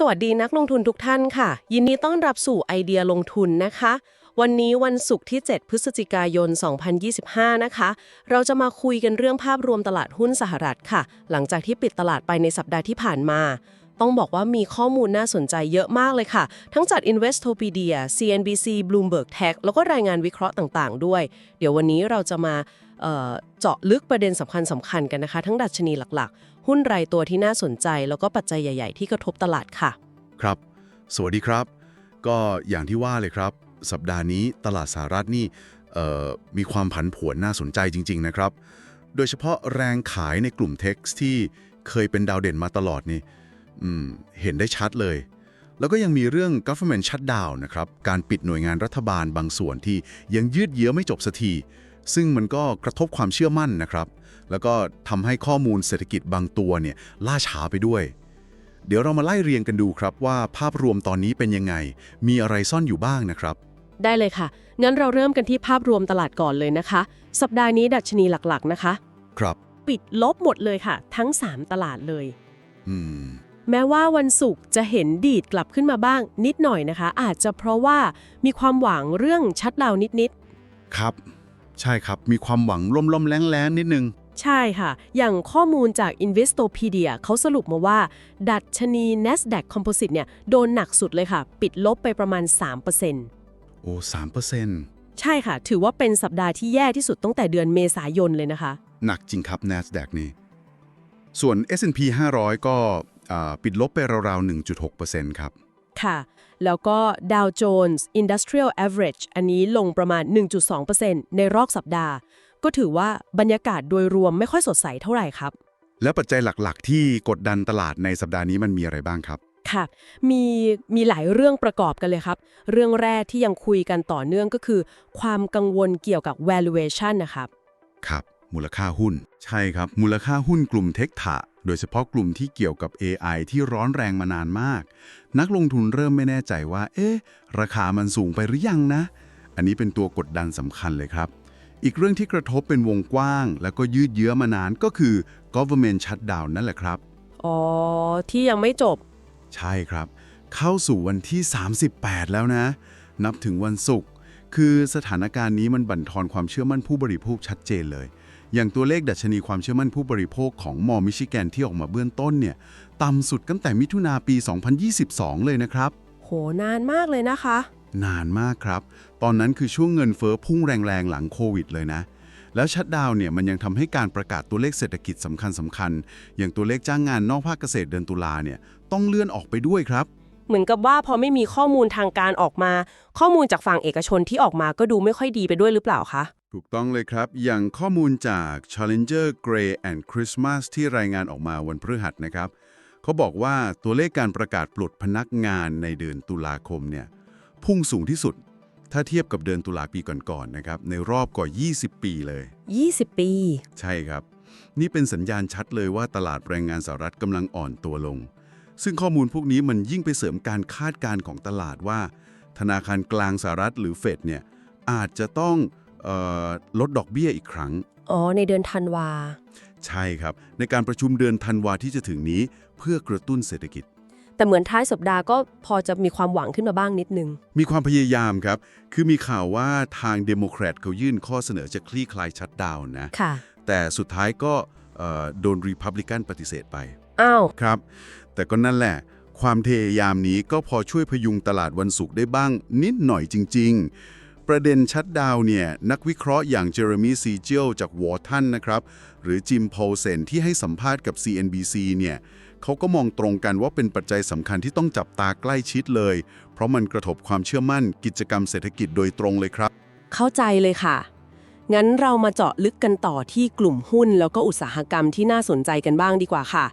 สวัสดีนักลงทุนทุกท่านค่ะ ยินดีต้อนรับสู่ไอเดียลงทุนนะคะ วันนี้วันศุกร์ที่ 7 พฤศจิกายน 2025 นะคะ เราจะมาคุยกันเรื่องภาพรวมตลาดหุ้นสหรัฐค่ะ หลังจากที่ปิดตลาดไปในสัปดาห์ที่ผ่านมาต้องบอกว่ามีข้อมูลน่าสนใจเยอะมากเลยค่ะ ทั้งจาก Investopedia CNBC Bloomberg Tech แล้วก็รายงานวิเคราะห์ต่างๆ ด้วย เดี๋ยววันนี้เราจะมาเจาะลึกประเด็นสำคัญสำคัญๆกันนะคะ ทั้งดัชนีหลักๆ หุ้นรายตัวที่น่าสนใจ แล้วก็ปัจจัยใหญ่ ๆ ที่กระทบตลาดค่ะ ครับ สวัสดีครับ ก็อย่างที่ว่าเลยครับ สัปดาห์นี้ตลาดสหรัฐนี่มีความผันผวนน่าสนใจจริง ๆ นะครับ โดยเฉพาะแรงขายในกลุ่มเท็กซ์ที่เคยเป็นดาวเด่นมาตลอดนี่เห็นได้ชัดเลย แล้วก็ยังมีเรื่อง government shutdown นะครับ การปิดหน่วยงานรัฐบาลบางส่วนที่ยังยืดเยื้อไม่จบสักที ซึ่งมันก็กระทบความเชื่อมั่นนะครับ แล้วก็ทำให้ข้อมูลเศรษฐกิจบางตัวเนี่ยล่าช้าไปด้วย เดี๋ยวเรามาไล่เรียงกันดูครับว่าภาพรวมตอนนี้เป็นยังไง มีอะไรซ่อนอยู่บ้างนะครับ ได้เลยค่ะ งั้นเราเริ่มกันที่ภาพรวมตลาดก่อนเลยนะคะ สัปดาห์นี้ดัชนีหลักๆนะคะ ครับ ปิดลบหมดเลยค่ะ ทั้ง 3 ตลาดเลย อืมแม้ว่าวันศุกร์จะเห็นดีดกลับขึ้นมาบ้างนิดหน่อยนะคะ อาจจะเพราะว่ามีความหวังเรื่องชัดดาวน์นิดครับ ใช่ครับ มีความหวังล่มๆแรงๆนิดนึงๆ ใช่ค่ะ อย่างข้อมูลจาก Investopedia เขาสรุปมาว่า ดัชนี NASDAQ Composite เนี่ยโดนหนักสุดเลยค่ะ ปิดลบไปประมาณ 3%โอ้สามเปอร์เซ็นต์ใช่ค่ะ ถือว่าเป็นสัปดาห์ที่แย่ที่สุดตั้งแต่เดือนเมษายนเลยนะคะ หนักจริงครับ NASDAQ นี่ ส่วน S&P 500 ก็อ่าปิดลบไปราวๆ 1.6%ครับ ค่ะ แล้วก็ Dow Jones Industrial Average อันนี้ลงประมาณ 1.2%ในรอบสัปดาห์ ก็ถือว่าบรรยากาศโดยรวมไม่ค่อยสดใสเท่าไหร่ครับ แล้วปัจจัยหลักๆ ที่กดดันตลาดในสัปดาห์นี้มันมีอะไรบ้างครับ ค่ะ มีมีหลายเรื่องประกอบกันเลยครับ เรื่องแรกที่ยังคุยกันต่อเนื่องก็คือ ความกังวลเกี่ยวกับ valuation นะครับครับ มูลค่าหุ้น ใช่ครับ มูลค่าหุ้นกลุ่มเทคทะโดยเฉพาะกลุ่มที่เกี่ยวกับ AI ที่ร้อนแรงมานานมาก นักลงทุนเริ่มไม่แน่ใจว่า เอ๊ะ ราคามันสูงไปหรือยังนะ อันนี้เป็นตัวกดดันสำคัญเลยครับ อีกเรื่องที่กระทบเป็นวงกว้าง แล้วก็ยืดเยื้อมานานก็คือ government shutdown นั่นแหละครับ อ๋อ ที่ยังไม่จบ ใช่ครับ เข้าสู่วันที่ 38 แล้วนะ นับถึงวันศุกร์คือสถานการณ์นี้มันบั่นทอนความเชื่อมั่นผู้บริโภคชัดเจนเลย อย่างตัวเลขดัชนีความเชื่อมั่นผู้บริโภคของมอมิชิแกนที่ออกมาเบื้องต้นเนี่ยต่ำสุดตั้งแต่มิถุนาปี 2022 เลยนะครับ โหนานมากเลยนะคะ นานมากครับ ตอนนั้นคือช่วงเงินเฟ้อพุ่งแรงๆ หลังโควิดเลยนะ แล้วชัดดาวน์เนี่ยมันยังทำให้การประกาศตัวเลขเศรษฐกิจสำคัญสคัญๆอย่างตัวเลขจ้างงานนอกภาคเกษตรเดือนตุลาเนี่ยต้องเลื่อนออกไปด้วยครับ เหมือนกับว่าพอไม่มีข้อมูลทางการออกมา ข้อมูลจากฝั่งเอกชนที่ออกมาก็ดูไม่ค่อยดีไปด้วยหรือเปล่าคะถูกต้องเลยครับ อย่างข้อมูลจาก Challenger Gray and Christmas ที่รายงานออกมาวันพฤหัสนะครับ เขาบอกว่าตัวเลขการประกาศปลดพนักงานในเดือนตุลาคมเนี่ย พุ่งสูงที่สุด ถ้าเทียบกับเดือนตุลาปีก่อนๆนะครับ ในรอบกว่า 20 ปีเลย 20 ปี ใช่ครับ นี่เป็นสัญญาณชัดเลยว่าตลาดแรงงานสหรัฐกำลังอ่อนตัวลง ซึ่งข้อมูลพวกนี้มันยิ่งไปเสริมการคาดการณ์ของตลาดว่า ธนาคารกลางสหรัฐหรือเฟดเนี่ยอาจจะต้องเออลดดอกเบี้ยอีกครั้ง อ๋อ ในเดือนธันวา ใช่ครับ ในการประชุมเดือนธันวาที่จะถึงนี้เพื่อกระตุ้นเศรษฐกิจ แต่เหมือนท้ายสัปดาห์ก็พอจะมีความหวังขึ้นมาบ้างนิดนึง มีความพยายามครับ คือมีข่าวว่าทางเดโมแครตเขายื่นข้อเสนอจะคลี่คลายชัดดาวน์นะ ค่ะ แต่สุดท้ายก็เอ่อโดนรีพับลิกันปฏิเสธไปอ้าวครับ แต่ก็นั่นแหละ ความพยายามนี้ก็พอช่วยพยุงตลาดวันศุกร์ได้บ้างนิดหน่อยจริง ๆ ประเด็นชัดดาวน์เนี่ย นักวิเคราะห์อย่างเจอร์มีซีเจลจากวอร์ทันนะครับ หรือจิมโพลเซนที่ให้สัมภาษณ์กับ CNBC เนี่ย เขาก็มองตรงกันว่าเป็นปัจจัยสำคัญที่ต้องจับตาใกล้ชิดเลย เพราะมันกระทบความเชื่อมั่นกิจกรรมเศรษฐกิจโดยตรงเลยครับ เข้าใจเลยค่ะ งั้นเรามาเจาะลึกกันต่อที่กลุ่มหุ้น แล้วก็อุตสาหกรรมที่น่าสนใจกันบ้างดีกว่าค่ะ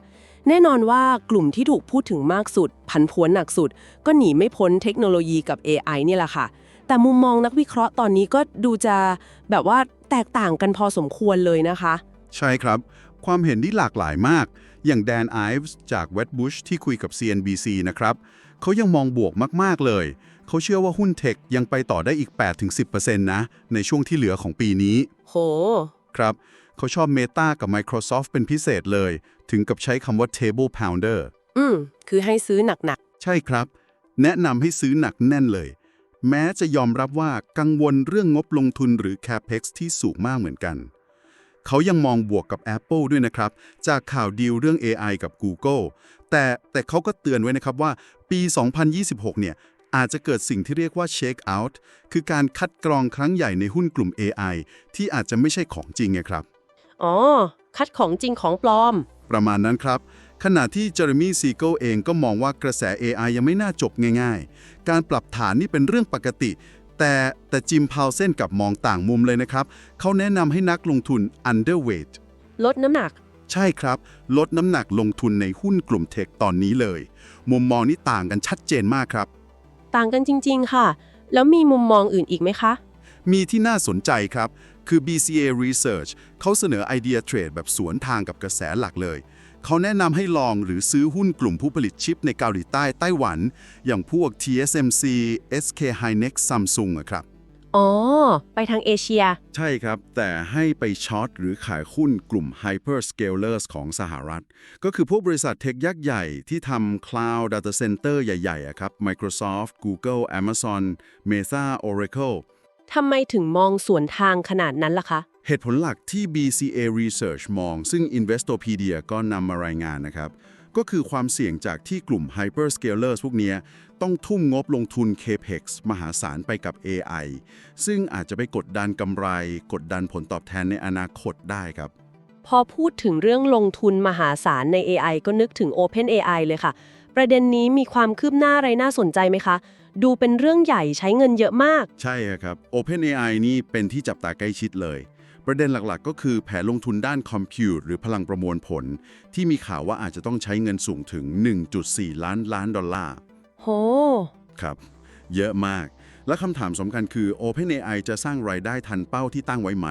แน่นอนว่ากลุ่มที่ถูกพูดถึงมากสุดผันผวนหนักสุด ก็หนีไม่พ้นเทคโนโลยีกับ AI เนี่ยแหละค่ะ แต่มุมมองนักวิเคราะห์ตอนนี้ก็ดูจะแบบว่าแตกต่างกันพอสมควรเลยนะคะ ใช่ครับ ความเห็นที่หลากหลายมาก อย่างแดนไอฟ์ส์จากเว b บุชที่คุยกับ CNBC นะครับเขายังมองบวกมาก ๆ เลย เขาเชื่อว่าหุ้นเทคยังไปต่อได้อีก 8-10%นะ ในช่วงที่เหลือของปีนี้ โห ครับ เขาชอบ Meta กับ Microsoft เป็นพิเศษเลย ถึงกับใช้คำว่า table pounder อืม คือให้ซื้อหนักใช่ครับ แนะนำให้ซื้อหนักแน่นเลย แม้จะยอมรับว่ากังวลเรื่องงบลงทุนหรือ capex ที่สูงมากเหมือนกัน เขายังมองบวกกับ Apple ด้วยนะครับ จากข่าวดีลเรื่อง AI กับ Google แต่แต่เขาก็เตือนไว้นะครับว่าปี 2026 เนี่ยอาจจะเกิดสิ่งที่เรียกว่า shake out คือการคัดกรองครั้งใหญ่ในหุ้นกลุ่ม AI ที่อาจจะไม่ใช่ของจริงไงครับ อ๋อ คัดของจริงของปลอม ประมาณนั้นครับ ขณะที่เจอร์มี่ซีเกิลเองก็มองว่ากระแส AI ยังไม่น่าจบง่าย ๆ การปรับฐานนี่เป็นเรื่องปกติ แต่แต่จิมพาวเซนกับมองต่างมุมเลยนะครับ เขาแนะนำให้นักลงทุน underweight ลดน้ำหนัก ใช่ครับ ลดน้ำหนักลงทุนในหุ้นกลุ่มเทคตอนนี้เลย มุมมองนี้ต่างกันชัดเจนมากครับ ต่างกันจริง ๆ ค่ะ แล้วมีมุมมองอื่นอีกไหมคะ มีที่น่าสนใจครับ คือ BCA Research เขาเสนอไอเดียเทรดแบบสวนทางกับกระแสหลักเลย เขาแนะนำให้ลองหรือซื้อหุ้นกลุ่มผู้ผลิตชิปในเกาหลีใต้ไต้หวัน อย่างพวก TSMC SK Hynix Samsung อะครับ อ๋อ ไปทางเอเชีย ใช่ครับ แต่ให้ไปช็อตหรือขายหุ้นกลุ่ม Hyperscalers ของสหรัฐ ก็คือพวกบริษัทเทคยักษ์ใหญ่ที่ทำ Cloud Data Center ใหญ่ๆอะครับ Microsoft Google Amazon Meta Oracle ทำไมถึงมองสวนทางขนาดนั้นล่ะคะ เหตุผลหลักที่ BCA Research มอง ซึ่ง Investopedia ก็นำมารายงานนะครับ ก็คือความเสี่ยงจากที่กลุ่ม Hyperscalers พวกเนี้ยต้องทุ่มงบลงทุน CAPEX มหาศาลไปกับ AI ซึ่งอาจจะไปกดดันกำไร กดดันผลตอบแทนในอนาคตได้ครับ พอพูดถึงเรื่องลงทุนมหาศาลใน AI ก็นึกถึง OpenAI เลยค่ะ ประเด็นนี้มีความคืบหน้าอะไรน่าสนใจไหมคะดูเป็นเรื่องใหญ่ใช้เงินเยอะมาก ใช่ครับ OpenAI นี่เป็นที่จับตาใกล้ชิดเลย ประเด็นหลักๆ ก็คือแผนลงทุนด้านคอมพิวต์หรือพลังประมวลผล ที่มีข่าวว่าอาจจะต้องใช้เงินสูงถึง 1.4 ล้านล้านดอลลาร์โห ครับ เยอะมาก และคำถามสำคัญคือ OpenAI จะสร้างรายได้ทันเป้าที่ตั้งไว้ไหม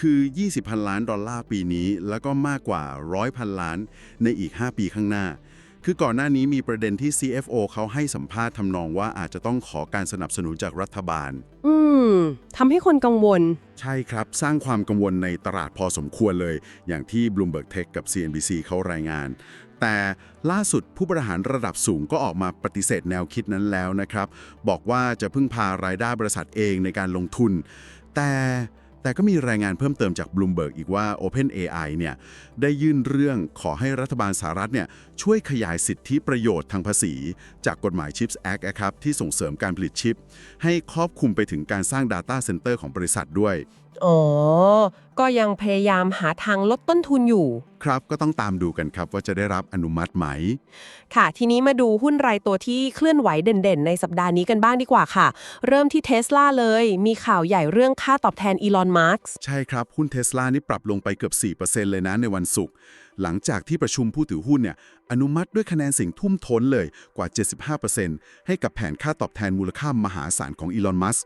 คือ 20 พันล้านดอลลาร์ปีนี้ แล้วก็มากกว่า 100 พันล้านในอีก 5 ปีข้างหน้า คือก่อนหน้านี้มีประเด็นที่ CFO เขาให้สัมภาษณ์ทำนองว่าอาจจะต้องขอการสนับสนุนจากรัฐบาล อืมทำให้คนกังวล ใช่ครับ สร้างความกังวลในตลาดพอสมควรเลย อย่างที่ Bloomberg Tech กับ CNBC เขารายงาน แต่ล่าสุดผู้บริหารระดับสูงก็ออกมาปฏิเสธแนวคิดนั้นแล้วนะครับ บอกว่าจะพึ่งพารายได้บริษัทเองในการลงทุน แต่ แต่ก็มีรายงานเพิ่มเติมจากบลูมเบิร์กอีกว่า OpenAI เนี่ยได้ยื่นเรื่องขอให้รัฐบาลสหรัฐเนี่ยช่วยขยายสิทธิประโยชน์ทางภาษี จากกฎหมาย Chips Act นะครับที่ส่งเสริมการผลิตชิป ให้ครอบคลุมไปถึงการสร้าง Data Center ของบริษัทด้วย อ๋อ ก็ยังพยายามหาทางลดต้นทุนอยู่ ครับก็ต้องตามดูกันครับว่าจะได้รับอนุมัติไหม ค่ะ ทีนี้มาดูหุ้นรายตัวที่เคลื่อนไหวเด่นๆ ในสัปดาห์นี้กันบ้างดีกว่าค่ะ เริ่มที่เทสลาเลย มีข่าวใหญ่เรื่องค่าตอบแทนอีลอนมาร์กใช่ครับ หุ้นเทสลานี่ปรับลงไปเกือบ 4%เลยนะในวันศุกร์ หลังจากที่ประชุมผู้ถือหุ้นเนี่ยอนุมัติด้วยคะแนนเสียงทุ่มท้นเลยกว่า 75%ให้กับแผนค่าตอบแทนมูลค่ามหาศาลของอีลอนมัส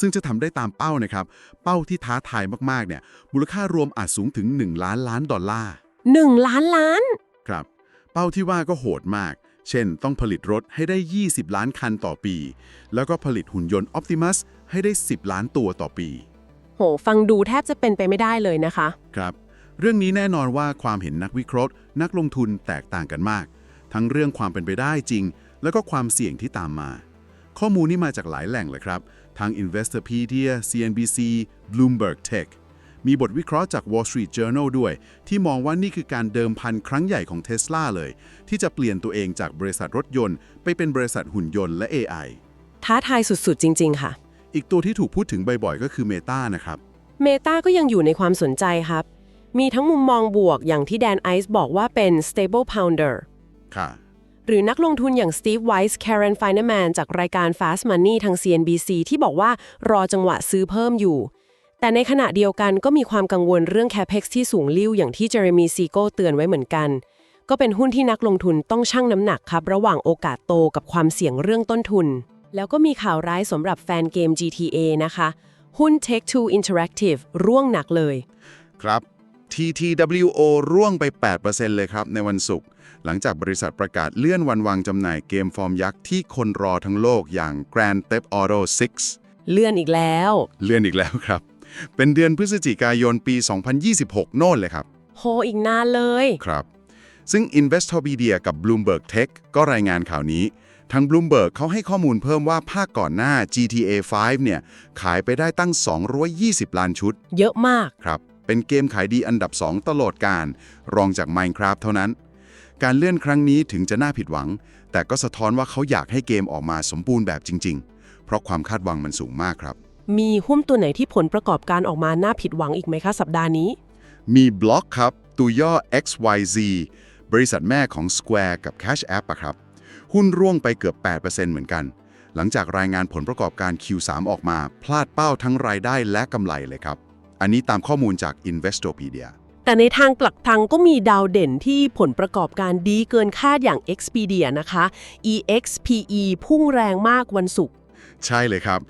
ซึ่งจะทำได้ตามเป้านะครับ เป้าที่ท้าทายมากๆเนี่ยมูลค่ารวมอาจสูงถึง 1 ล้านล้านดอลลาร์1ล้านล้าน ครับ เป้าที่ว่าก็โหดมาก เช่น ต้องผลิตรถให้ได้ 20 ล้านคันต่อปี แล้วก็ผลิตหุ่นยนต์ Optimus ให้ได้ 10 ล้านตัวต่อปี โห ฟังดูแทบจะเป็นไปไม่ได้เลยนะคะ ครับ เรื่องนี้แน่นอนว่าความเห็นนักวิเคราะห์ นักลงทุนแตกต่างกันมาก ทั้งเรื่องความเป็นไปได้จริง แล้วก็ความเสี่ยงที่ตามมา ข้อมูลนี้มาจากหลายแหล่งเลยครับทาง Investopedia CNBC Bloomberg Tech มีบทวิเคราะห์จาก Wall Street Journal ด้วย ที่มองว่านี่คือการเดิมพันครั้งใหญ่ของ Tesla เลย ที่จะเปลี่ยนตัวเองจากบริษัทรถยนต์ ไปเป็นบริษัทหุ่นยนต์และ AI ท้าทายสุดๆ จริง ๆ ค่ะ อีกตัวที่ถูกพูดถึงบ่อยๆ ก็คือ Meta นะครับเมตาก็ยังอยู่ในความสนใจครับ มีทั้งมุมมองบวกอย่างที่แดนไอซ์บอกว่าเป็น stable pounder ค่ะ หรือนักลงทุนอย่าง Steve Weiss Karen Finerman จากรายการ Fast Money ทาง CNBC ที่บอกว่ารอจังหวะซื้อเพิ่มอยู่ แต่ในขณะเดียวกันก็มีความกังวลเรื่อง capex ที่สูงลิ่วอย่างที่ Jeremy Siegel เตือนไว้เหมือนกัน ก็เป็นหุ้นที่นักลงทุนต้องชั่งน้ำหนักครับ ระหว่างโอกาสโตกับความเสี่ยงเรื่องต้นทุน แล้วก็มีข่าวร้ายสำหรับแฟนเกม GTA นะคะ หุ้น Take-Two Interactive ร่วงหนักเลย ครับ TTWO ร่วงไป 8%เลยครับในวันศุกร์หลังจากบริษัทประกาศเลื่อนวันวางจำหน่ายเกมฟอร์มยักษ์ที่คนรอทั้งโลกอย่าง Grand Theft Auto 6 เลื่อนอีกแล้ว เลื่อนอีกแล้วครับ เป็นเดือนพฤศจิกายนปี 2026 โน่นเลยครับ โหอีกนานเลยครับ ซึ่ง Investopedia กับ Bloomberg Tech ก็รายงานข่าวนี้ทาง Bloomberg เขาให้ข้อมูลเพิ่มว่าภาคก่อนหน้า GTA 5 เนี่ย ขายไปได้ตั้ง 220 ล้านชุด เยอะมากครับ เป็นเกมขายดีอันดับ 2 ตลอดการ รองจาก Minecraft เท่านั้น การเลื่อนครั้งนี้ถึงจะน่าผิดหวัง แต่ก็สะท้อนว่าเขาอยากให้เกมออกมาสมบูรณ์แบบจริง ๆ เพราะความคาดหวังมันสูงมากครับ มีหุ้นตัวไหนที่ผลประกอบการออกมาน่าผิดหวังอีกไหมคะสัปดาห์นี้ มีบล็อกครับตัวย่อ XYZ บริษัทแม่ของ Square กับ Cash App อะครับ หุ้นร่วงไปเกือบ 8%เหมือนกัน หลังจากรายงานผลประกอบการ Q3 ออกมา พลาดเป้าทั้งรายได้และกำไรเลยครับ อันนี้ตามข้อมูลจาก Investopedia แต่ในทางกลับทางก็มีดาวเด่นที่ผลประกอบการดีเกินคาดอย่าง Expedia นะคะ EXPE พุ่งแรงมากวันศุกร์ ใช่เลยครับ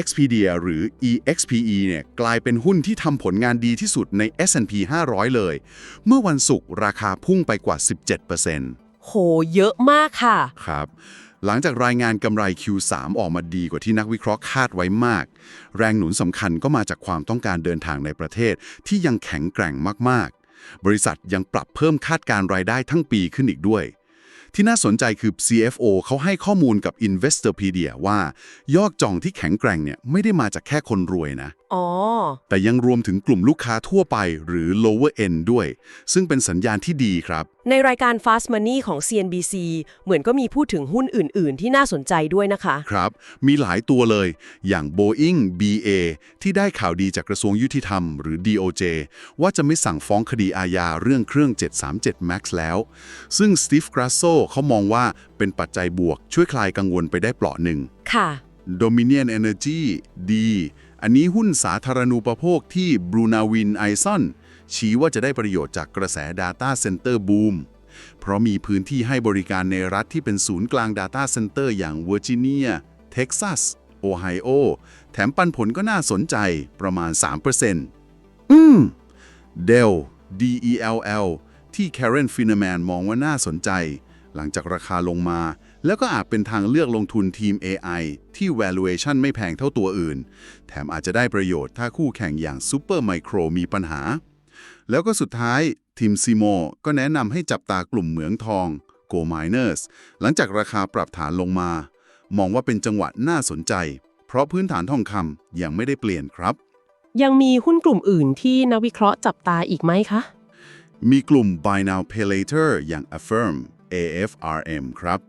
Expedia หรือ EXPE เนี่ยกลายเป็นหุ้นที่ทำผลงานดีที่สุดใน S&P 500 เลย เมื่อวันศุกร์ราคาพุ่งไปกว่า 17%โห เยอะมากค่ะ ครับ หลังจากรายงานกำไร Q3 ออกมาดีกว่าที่นักวิเคราะห์คาดไว้มาก แรงหนุนสำคัญก็มาจากความต้องการเดินทางในประเทศที่ยังแข็งแกร่งมากๆ บริษัทยังปรับเพิ่มคาดการรายได้ทั้งปีขึ้นอีกด้วย ที่น่าสนใจคือ CFO เขาให้ข้อมูลกับ Investopedia ว่ายอดจองที่แข็งแกร่งเนี่ยไม่ได้มาจากแค่คนรวยนะ อ๋อ แต่ยังรวมถึงกลุ่มลูกค้าทั่วไปหรือ lower end ด้วย ซึ่งเป็นสัญญาณที่ดีครับ ในรายการ Fast Money ของ CNBC เหมือนก็มีพูดถึงหุ้นอื่น ๆ ที่น่าสนใจด้วยนะคะ ครับ มีหลายตัวเลย อย่าง Boeing BA ที่ได้ข่าวดีจากกระทรวงยุติธรรม หรือ DOJ ว่าจะไม่สั่งฟ้องคดีอาญาเรื่องเครื่อง 737 MAX แล้ว ซึ่ง Steve Grasso เขามองว่าเป็นปัจจัยบวกช่วยคลายกังวลไปได้เปราะหนึ่งค่ะ Dominion Energy ดี อันนี้หุ้นสาธารณูปโภคที่ Brunawin i s o n ชี้ว่าจะได้ประโยชน์จากกระแส Data Center Boom เพราะมีพื้นที่ให้บริการในรัฐที่เป็นศูนย์กลาง Data Center อย่างเวอร์จิเนีย เท็กซัส โอไฮโอ แถมปันผลก็น่าสนใจประมาณ 3%อืม Dell DELL ที่ Karen Finerman มองว่าน่าสนใจ หลังจากราคาลงมา แล้วก็อาจเป็นทางเลือกลงทุนทีม AI ที่ valuation ไม่แพงเท่าตัวอื่น แถมอาจจะได้ประโยชน์ถ้าคู่แข่งอย่าง Super Micro มีปัญหา แล้วก็สุดท้ายทีมซีโมก็แนะนำให้จับตากลุ่มเหมืองทอง Go Miners หลังจากราคาปรับฐานลงมา มองว่าเป็นจังหวะน่าสนใจ เพราะพื้นฐานทองคำยังไม่ได้เปลี่ยนครับ ยังมีหุ้นกลุ่มอื่นที่นักวิเคราะห์จับตาอีกไหมคะ มีกลุ่ม Buy Now Pay Later อย่าง Affirm AFRM ครับ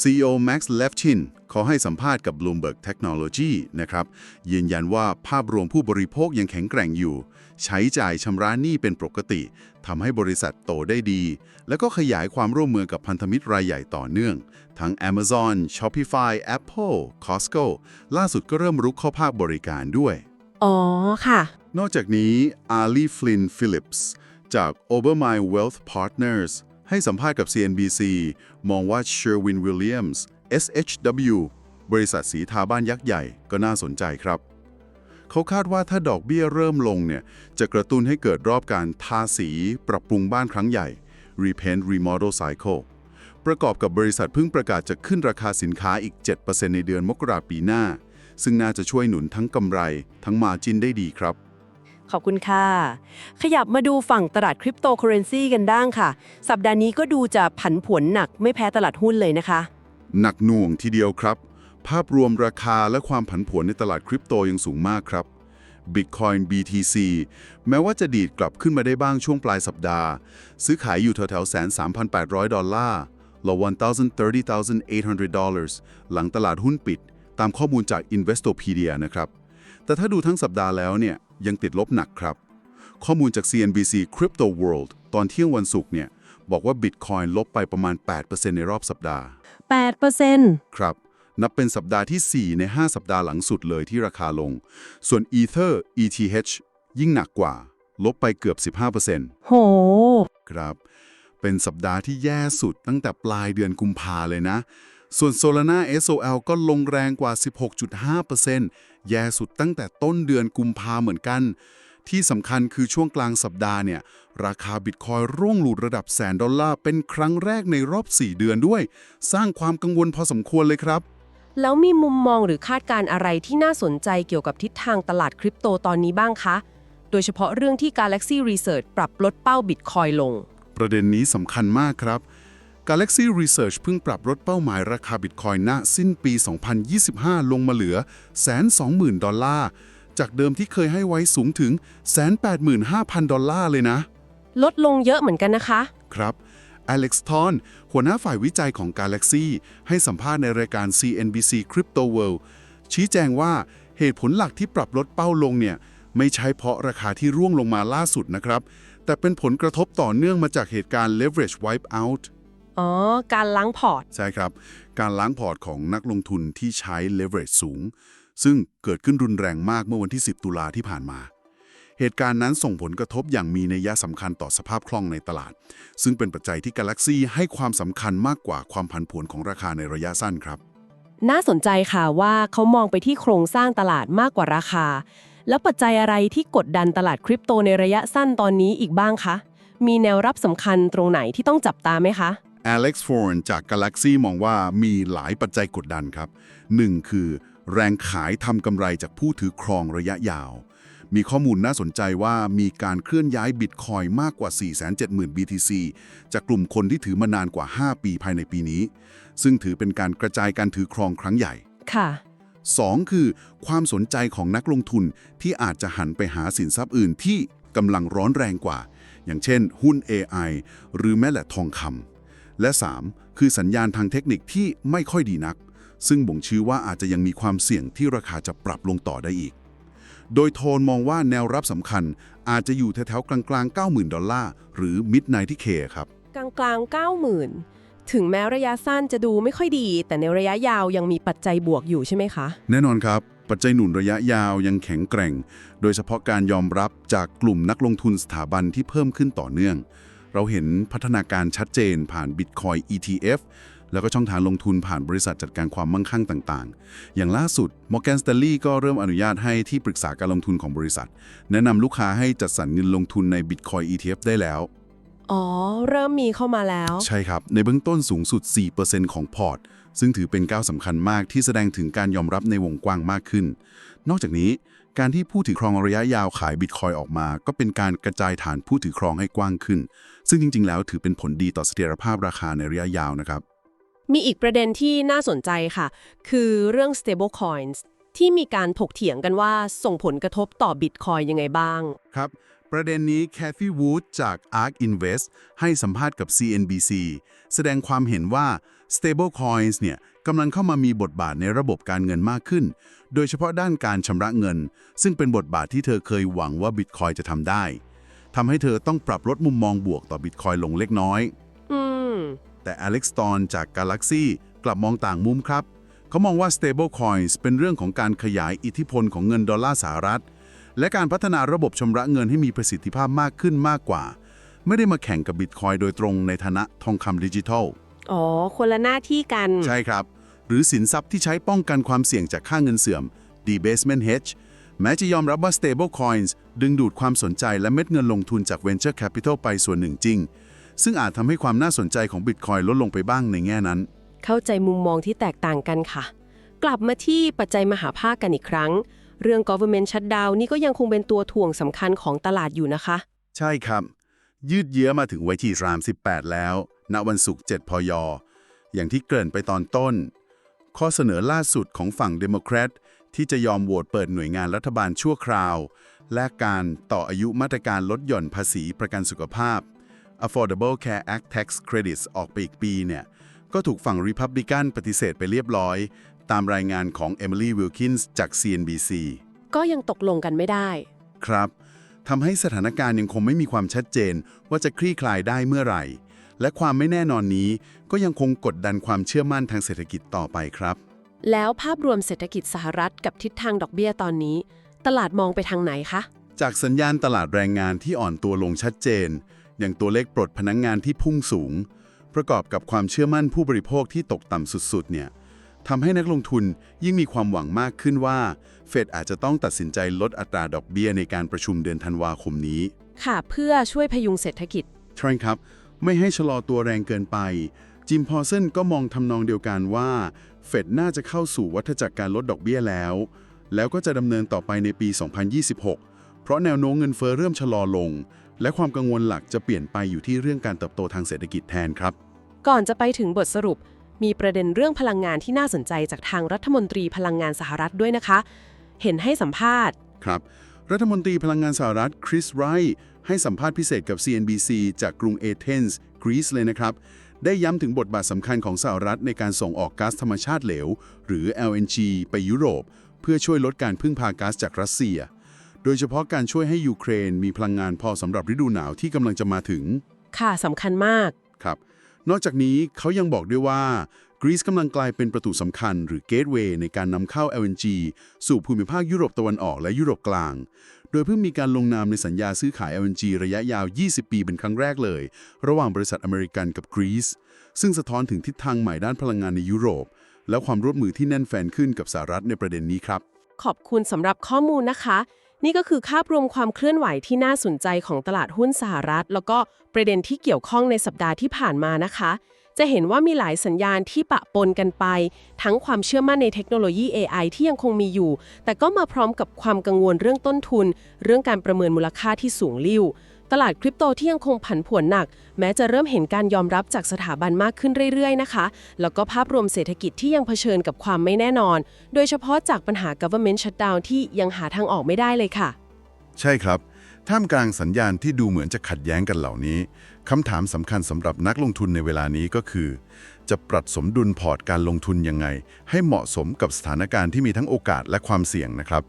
CEO Max Levchin เขาให้สัมภาษณ์กับ Bloomberg Technology นะครับ ยืนยันว่าภาพรวมผู้บริโภคยังแข็งแกร่งอยู่ ใช้จ่ายชำระหนี้เป็นปกติทำให้บริษัทโตได้ดี แล้วก็ขยายความร่วมมือกับพันธมิตรรายใหญ่ต่อเนื่อง ทั้ง Amazon, Shopify, Apple, Costco ล่าสุดก็เริ่มรุกเข้าภาคบริการด้วย อ๋อค่ะ นอกจากนี้ Ali Flynn Phillips จาก Obermeyer Wealth Partners ให้สัมภาษณ์กับ CNBC มองว่า Sherwin Williams SHW บริษัทสีทาบ้านยักษ์ใหญ่ก็น่าสนใจครับ เขาคาดว่าถ้าดอกเบี้ยเริ่มลงเนี่ย จะกระตุ้นให้เกิดรอบการทาสีปรับปรุงบ้านครั้งใหญ่ Repaint Remodel Cycle ประกอบกับบริษัทเพิ่งประกาศจะขึ้นราคาสินค้าอีก 7%ในเดือนมกราปีหน้า ซึ่งน่าจะช่วยหนุนทั้งกำไร ทั้งมาจินได้ดีครับ ขอบคุณค่ะ ขยับมาดูฝั่งตลาดคริปโตเคอเรนซีกันด้างค่ะ สัปดาห์นี้ก็ดูจะผันผวนหนักไม่แพ้ตลาดหุ้นเลยนะคะ หนักหน่วงทีเดียวครับ ภาพรวมราคาและความผันผวนในตลาดคริปโตยังสูงมากครับ Bitcoin BTC แม้ว่าจะดีดกลับขึ้นมาได้บ้างช่วงปลายสัปดาห์ ซื้อขายอยู่แถวๆแสน3,800ดร้อยดอลลาร์ละ1,030,800ดอลลาร์หลังตลาดหุ้นปิด ตามข้อมูลจาก Investopedia นะครับ แต่ถ้าดูทั้งสัปดาห์แล้วเนี่ย ยังติดลบหนักครับ ข้อมูลจาก CNBC Crypto World ตอนเที่ยงวันศุกร์เนี่ยบอกว่า Bitcoin ลบไปประมาณ 8%ในรอบสัปดาห์ 8%ครับ นับเป็นสัปดาห์ที่ 4 ใน 5 สัปดาห์หลังสุดเลยที่ราคาลง ส่วน Ether ETH ยิ่งหนักกว่า ลบไปเกือบ 15%โห ครับ เป็นสัปดาห์ที่แย่สุดตั้งแต่ปลายเดือนกุมภาเลยนะ ส่วน Solana SOL ก็ลงแรงกว่า 16.5%แย่สุดตั้งแต่ต้นเดือนกุมภาเหมือนกัน ที่สำคัญคือช่วงกลางสัปดาห์เนี่ย ราคาบิตคอยร่วงหลุดระดับแสนดอลลาร์เป็นครั้งแรกในรอบ 4 เดือนด้วย สร้างความกังวลพอสมควรเลยครับ แล้วมีมุมมองหรือคาดการณ์อะไรที่น่าสนใจเกี่ยวกับทิศทางตลาดคริปโตตอนนี้บ้างคะ โดยเฉพาะเรื่องที่ Galaxy Research ปรับลดเป้าบิตคอยลง ประเด็นนี้สำคัญมากครับ Galaxy Research เพิ่งปรับลดเป้าหมายราคาบิตคอยน์ณสิ้นปี 2025 ลงมาเหลือ 120,000 ดอลลาร์ จากเดิมที่เคยให้ไว้สูงถึง 185,000 ดอลลาร์เลยนะ ลดลงเยอะเหมือนกันนะคะ ครับ Alex t o n หัวหน้าฝ่ายวิจัยของ Galaxy ให้สัมภาษณ์ในรายการ CNBC Crypto World ชี้แจงว่าเหตุผลหลักที่ปรับลดเป้าลงเนี่ย ไม่ใช่เพราะราคาที่ร่วงลงมาล่าสุดนะครับ แต่เป็นผลกระทบต่อเนื่องมาจากเหตุการณ์ leverage wipe out อ๋อ การล้างพอร์ต ใช่ครับ การล้างพอร์ตของนักลงทุนที่ใช้ leverage สูง ซึ่งเกิดขึ้นรุนแรงมากเมื่อวันที่ 10 ตุลาที่ผ่านมา เหตุการณ์นั้นส่งผลกระทบอย่างมีนัยสำคัญต่อสภาพคล่องในตลาด ซึ่งเป็นปัจจัยที่ Galaxy ให้ความสำคัญมากกว่าความผันผวนของราคาในระยะสั้นครับ น่าสนใจค่ะว่าเขามองไปที่โครงสร้างตลาดมากกว่าราคา แล้วปัจจัยอะไรที่กดดันตลาดคริปโตในระยะสั้นตอนนี้อีกบ้างคะมีแนวรับสำคัญตรงไหนที่ต้องจับตาไหมคะ Alex f o r n จาก Galaxy มองว่ามีหลายปัจจัยกดดันครับ 1. คือ แรงขายทำกำไรจากผู้ถือครองระยะยาว มีข้อมูลน่าสนใจว่ามีการเคลื่อนย้ายบิตคอยมากกว่า 470,000 BTC จากกลุ่มคนที่ถือมานานกว่า 5 ปีภายในปีนี้ ซึ่งถือเป็นการกระจายการถือครองครั้งใหญ่ ค่ะ 2. คือ ความสนใจของนักลงทุนที่อาจจะหันไปหาสินทรัพย์อื่นที่กำลังร้อนแรงกว่า อย่างเช่น หุ้น AI หรือแม้แต่ทองคำ และ 3. คือสัญญาณทางเทคนิคที่ไม่ค่อยดีนัก ซึ่งบ่งชี้ว่าอาจจะยังมีความเสี่ยงที่ราคาจะปรับลงต่อได้อีก โดยโทนมองว่าแนวรับสำคัญอาจจะอยู่แถวๆกลางๆ 90,000 ดอลลาร์ หรือ Mid 90 K ครับ กลางกลาง90,000 ถึงแม้ระยะสั้นจะดูไม่ค่อยดี แต่ในระยะยาวยังมีปัจจัยบวกอยู่ใช่ไหมคะ แน่นอนครับ ปัจจัยหนุนระยะยาวยังแข็งแกร่ง โดยเฉพาะการยอมรับจากกลุ่มนักลงทุนสถาบันที่เพิ่มขึ้นต่อเนื่อง เราเห็นพัฒนาการชัดเจนผ่าน Bitcoin ETF แล้วก็ช่องทางลงทุนผ่านบริษัทจัดการความมั่งคั่งต่างๆ อย่างล่าสุด Morgan Stanley ก็เริ่มอนุญาตให้ที่ปรึกษาการลงทุนของบริษัท แนะนำลูกค้าให้จัดสรรเงินลงทุนใน Bitcoin ETF ได้แล้ว อ๋อ เริ่มมีเข้ามาแล้ว ใช่ครับ ในเบื้องต้นสูงสุด 4%ของพอร์ต ซึ่งถือเป็นก้าวสำคัญมากที่แสดงถึงการยอมรับในวงกว้างมากขึ้น นอกจากนี้ การที่ผู้ถือครองระยะยาวขายบิตคอยออกมา ก็เป็นการกระจายฐานผู้ถือครองให้กว้างขึ้น ซึ่งจริง ๆ แล้วถือเป็นผลดีต่อเสถียรภาพราคาในระยะยาวนะครับ มีอีกประเด็นที่น่าสนใจค่ะ คือเรื่อง stable coins ที่มีการถกเถียงกันว่าส่งผลกระทบต่อ Bitcoin ยังไงบ้าง ครับ ประเด็นนี้ Cathy Wood จาก ARK Invest ให้สัมภาษณ์กับ CNBC แสดงความเห็นว่า stable coins เนี่ย กำลังเข้ามามีบทบาทในระบบการเงินมากขึ้น โดยเฉพาะด้านการชำระเงิน ซึ่งเป็นบทบาทที่เธอเคยหวังว่า Bitcoin จะทำได้ทำให้เธอต้องปรับลดมุมมองบวกต่อ Bitcoin ลงเล็กน้อยอืมแต่ Alex t o n จาก Galaxy กลับมองต่างมุมครับ เขามองว่า stable coins เป็นเรื่องของการขยายอิทธิพลของเงินดอลลาร์สหรัฐ และการพัฒนาระบบชำระเงินให้มีประสิทธิภาพมากขึ้นมากกว่า ไม่ได้มาแข่งกับบิตคอยโดยตรงในฐานะทองคำดิจิทัล อ๋อ คนละหน้าที่กัน ใช่ครับ หรือสินทรัพย์ที่ใช้ป้องกันความเสี่ยงจากค่าเงินเสื่อม debasement hedge แม้จะยอมรับว่า stable coins ดึงดูดความสนใจและเม็ดเงินลงทุนจาก venture capital ไปส่วนหนึ่งจริง ซึ่งอาจทำให้ความน่าสนใจของ Bitcoin ลดลงไปบ้างในแง่นั้น เข้าใจมุมมองที่แตกต่างกันค่ะ กลับมาที่ปัจจัยมหาภาคกันอีกครั้ง เรื่อง government shutdown นี่ก็ยังคงเป็นตัวถ่วงสำคัญของตลาดอยู่นะคะ ใช่ครับ ยืดเยื้อมาถึงวันที่38แล้ว ณวันศุกร์7พยอย่างที่เกริ่นไปตอนต้น ข้อเสนอล่าสุดของฝั่งเดโมแครตที่จะยอมโหวตเปิดหน่วยงานรัฐบาลชั่วคราว และการต่ออายุมาตรการลดหย่อนภาษีประกันสุขภาพ Affordable Care Act Tax Credits ออกไปอีกปีเนี่ย ก็ถูกฝั่ง Republican ปฏิเสธไปเรียบร้อย ตามรายงานของ Emily Wilkins จาก CNBC ก็ยังตกลงกันไม่ได้ ครับทำให้สถานการณ์ยังคงไม่มีความชัดเจนว่าจะคลี่คลายได้เมื่อไหร่ และความไม่แน่นอนนี้ก็ยังคงกดดันความเชื่อมั่นทางเศรษฐกิจต่อไปครับ แล้วภาพรวมเศรษฐกิจสหรัฐกับทิศทางดอกเบี้ยตอนนี้ ตลาดมองไปทางไหนคะ จากสัญญาณตลาดแรงงานที่อ่อนตัวลงชัดเจน อย่างตัวเลขปลดพนักงงานที่พุ่งสูง ประกอบกับความเชื่อมั่นผู้บริโภคที่ตกต่ำสุดๆ เนี่ยทำให้นักลงทุนยิ่งมีความหวังมากขึ้นว่า เฟดอาจจะต้องตัดสินใจลดอัตราดอกเบี้ยในการประชุมเดือนธันวาคมนี้ ค่ะ เพื่อช่วยพยุงเศรษฐกิจ ใช่ครับ ไม่ให้ชะลอตัวแรงเกินไป จิมพอร์เซนก็มองทำนองเดียวกันว่า เฟดน่าจะเข้าสู่วัฏจักรการลดดอกเบี้ยแล้ว แล้วก็จะดำเนินต่อไปในปี 2026 เพราะแนวโน้มเงินเฟ้อเริ่มชะลอลง และความกังวลหลักจะเปลี่ยนไปอยู่ที่เรื่องการเติบโตทางเศรษฐกิจแทนครับ ก่อนจะไปถึงบทสรุป มีประเด็นเรื่องพลังงานที่น่าสนใจจากทางรัฐมนตรีพลังงานสหรัฐด้วยนะคะ เห็นให้สัมภาษณ์ ครับ รัฐมนตรีพลังงานสหรัฐคริสไรท์ ให้สัมภาษณ์พิเศษกับ CNBC จากกรุงเอเธนส์กรีซเลยนะครับ ได้ย้ำถึงบทบาทสำคัญของสหรัฐในการส่งออกก๊าซธรรมชาติเหลว หรือ LNG ไปยุโรป เพื่อช่วยลดการพึ่งพาก๊าซจากรัสเซีย โดยเฉพาะการช่วยให้ยูเครนมีพลังงานพอสำหรับฤดูหนาวที่กำลังจะมาถึง ค่ะสำคัญมาก ครับ นอกจากนี้เขายังบอกด้วยว่าก รีซกำลังกลายเป็นประตูสำคัญหรือเกตเวย์ในการนำเข้า LNG สู่ภูมิภาคยุโรปตะวันออกและยุโรปกลาง โดยเพิ่งมีการลงนามในสัญญาซื้อขาย LNG ระยะยาว 20 ปีเป็นครั้งแรกเลย ระหว่างบริษัทอเมริกันกับกรีซซึ่งสะท้อนถึงทิศทางใหม่ด้านพลังงานในยุโรป และความร่วมมือที่แน่นแฟนขึ้นกับสหรัฐในประเด็นนี้ครับ ขอบคุณสำหรับข้อมูลนะคะ นี่ก็คือภาพรวมความเคลื่อนไหวที่น่าสนใจของตลาดหุ้นสหรัฐ แล้วก็ประเด็นที่เกี่ยวข้องในสัปดาห์ที่ผ่านมานะคะ จะเห็นว่ามีหลายสัญญาณที่ปะปนกันไป ทั้งความเชื่อมั่นในเทคโนโลยี AI ที่ยังคงมีอยู่ แต่ก็มาพร้อมกับความกังวลเรื่องต้นทุน เรื่องการประเมินมูลค่าที่สูงลิ่ว ตลาดคริปโตที่ยังคงผันผวนหนัก แม้จะเริ่มเห็นการยอมรับจากสถาบันมากขึ้นเรื่อยๆนะคะ แล้วก็ภาพรวมเศรษฐกิจที่ยังเผชิญกับความไม่แน่นอน โดยเฉพาะจากปัญหา government shutdown ที่ยังหาทางออกไม่ได้เลยค่ะ ใช่ครับ ท่ามกลางสัญญาณที่ดูเหมือนจะขัดแย้งกันเหล่านี้ คำถามสำคัญสำหรับนักลงทุนในเวลานี้ก็คือ จะปรับสมดุลพอร์ตการลงทุนยังไง ให้เหมาะสมกับสถานการณ์ที่มีทั้งโอกาสและความเสี่ยงนะครับ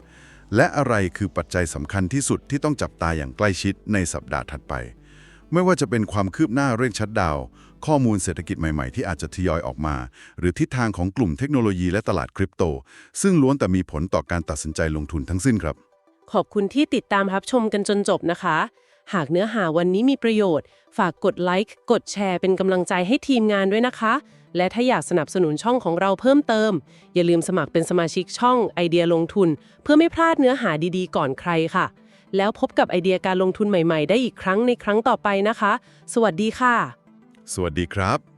และอะไรคือปัจจัยสำคัญที่สุดที่ต้องจับตาอย่างใกล้ชิดในสัปดาห์ถัดไป ไม่ว่าจะเป็นความคืบหน้าเร่งชัดดาว ข้อมูลเศรษฐกิจใหม่ๆ ที่อาจจะทยอยออกมา หรือทิศทางของกลุ่มเทคโนโลยีและตลาดคริปโต ซึ่งล้วนแต่มีผลต่อการตัดสินใจลงทุนทั้งสิ้นครับ ขอบคุณที่ติดตามรับชมกันจนจบนะคะ หากเนื้อหาวันนี้มีประโยชน์ ฝากกดไลค์กดแชร์เป็นกำลังใจให้ทีมงานด้วยนะคะ และถ้าอยากสนับสนุนช่องของเราเพิ่มเติม อย่าลืมสมัครเป็นสมาชิกช่องไอเดียลงทุน เพื่อไม่พลาดเนื้อหาดีๆ ก่อนใครค่ะ แล้วพบกับไอเดียการลงทุนใหม่ๆ ได้อีกครั้งในครั้งต่อไปนะคะ สวัสดีค่ะ สวัสดีครับ